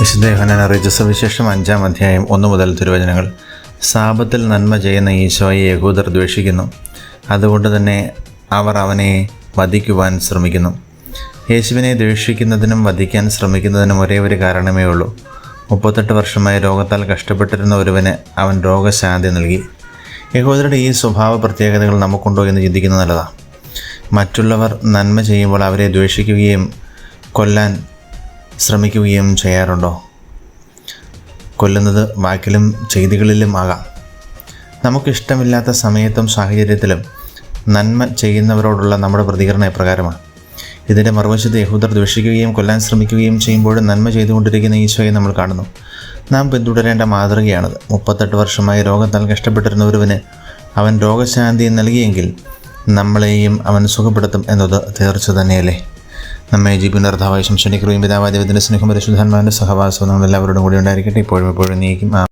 വിശുദ്ധ യോഹന്നാൻ അറിയിച്ച അഞ്ചാം അധ്യായം ഒന്നു മുതൽ തിരുവചനങ്ങൾ. സാപത്തിൽ നന്മ ചെയ്യുന്ന ഈശോയെ യഹൂദർ ദ്വേഷിക്കുന്നു. അതുകൊണ്ട് തന്നെ അവർ അവനെ വധിക്കുവാൻ ശ്രമിക്കുന്നു. യേശുവിനെ ദ്വേഷിക്കുന്നതിനും വധിക്കാൻ ശ്രമിക്കുന്നതിനും ഒരേ ഒരു കാരണമേ ഉള്ളൂ. മുപ്പത്തെട്ട് വർഷമായി രോഗത്താൽ കഷ്ടപ്പെട്ടിരുന്ന ഒരുവന് അവൻ രോഗശാന്തി നൽകി. യഹൂദരുടെ ഈ സ്വഭാവ പ്രത്യേകതകൾ നമുക്കുണ്ടോ എന്ന് ചിന്തിക്കുന്നത് നല്ലതാണ് മറ്റുള്ളവർ നന്മ ചെയ്യുമ്പോൾ അവരെ ദ്വേഷിക്കുകയും കൊല്ലാൻ ശ്രമിക്കുകയും ചെയ്യാറുണ്ടോ? കൊല്ലുന്നത് വാക്കിലും ചെയ്തികളിലും ആകാം. നമുക്കിഷ്ടമില്ലാത്ത സമയത്തും സാഹചര്യത്തിലും നന്മ ചെയ്യുന്നവരോടുള്ള നമ്മുടെ പ്രതികരണം എപ്രകാരമാണ്? ഇതിന്റെ മറുവശത്ത് യഹൂദർ ദ്വേഷിക്കുകയും കൊല്ലാൻ ശ്രമിക്കുകയും ചെയ്യുമ്പോഴും നന്മ ചെയ്തുകൊണ്ടിരിക്കുന്ന ഈശോയെ നമ്മൾ കാണുന്നു. നാം പിന്തുടരേണ്ട മാതൃകയാണത്. മുപ്പത്തെട്ട് വർഷമായി രോഗത്താൽ കഷ്ടപ്പെട്ടിരുന്ന ഒരുവന് അവൻ രോഗശാന്തി നൽകിയെങ്കിൽ നമ്മളെയും അവൻ സുഖപ്പെടുത്തും എന്നത് തീർച്ച തന്നെയല്ലേ. നമ്മെ ജീവനർദ്ധാവായ ശംശനിക്കുകയും പിതാവായ ദൈവത്തിന്റെ സ്നേഹം പരിശുദ്ധാത്മാവിന്റെ സഹവാസവും നമ്മളെല്ലാവരോടും കൂടി ഉണ്ടായിരിക്കട്ടെ. ഇപ്പോഴും എപ്പോഴും നീക്കും